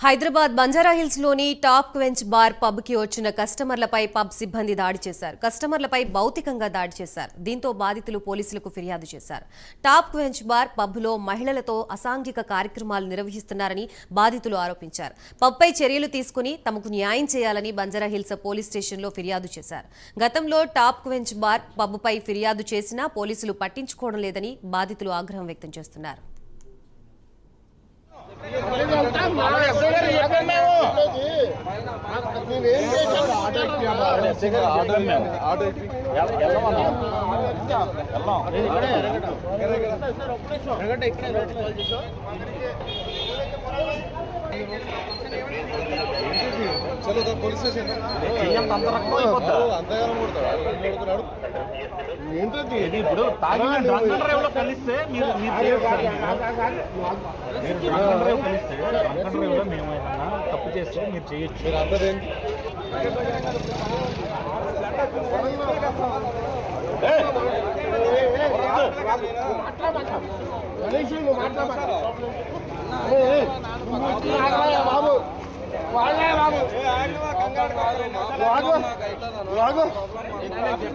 హైదరాబాద్ బంజారాహిల్స్లోని top quench bar పబ్కి వచ్చిన కస్టమర్లపై పబ్ సిబ్బంది దాడి చేశారు. కస్టమర్లపై భౌతికంగా దాడి చేశారు. దీంతో బాధితులు పోలీసులకు ఫిర్యాదు చేశారు. టాప్ క్వెంచ్ బార్ పబ్లో మహిళలతో అసాంఘిక కార్యక్రమాలు నిర్వహిస్తున్నారని బాధితులు ఆరోపించారు. పబ్పై చర్యలు తీసుకుని తమకు న్యాయం చేయాలని బంజారాహిల్స్ పోలీస్ స్టేషన్లో ఫిర్యాదు చేశారు. గతంలో టాప్ క్వెంచ్ బార్ పబ్పై ఫిర్యాదు చేసినా పోలీసులు పట్టించుకోవడం లేదని బాధితులు ఆగ్రహం వ్యక్తం చేస్తున్నారు. చలో పోలీస్ స్టేషన్ అంతగానం ఏంటది? ఇప్పుడు తాగిన డ్రంక్ అండ్ డ్రైవ్లో కలిస్తే మీరు మీరు చేయొచ్చు సార్. మీరు డ్రంక్ అండ్ డ్రైవ్ కలిస్తే డ్రంక్ అండ్ డ్రైవ్లో మేము ఏమన్నా తప్పు చేస్తే మీరు చేయొచ్చు. మీరు అందరూ ఏంటి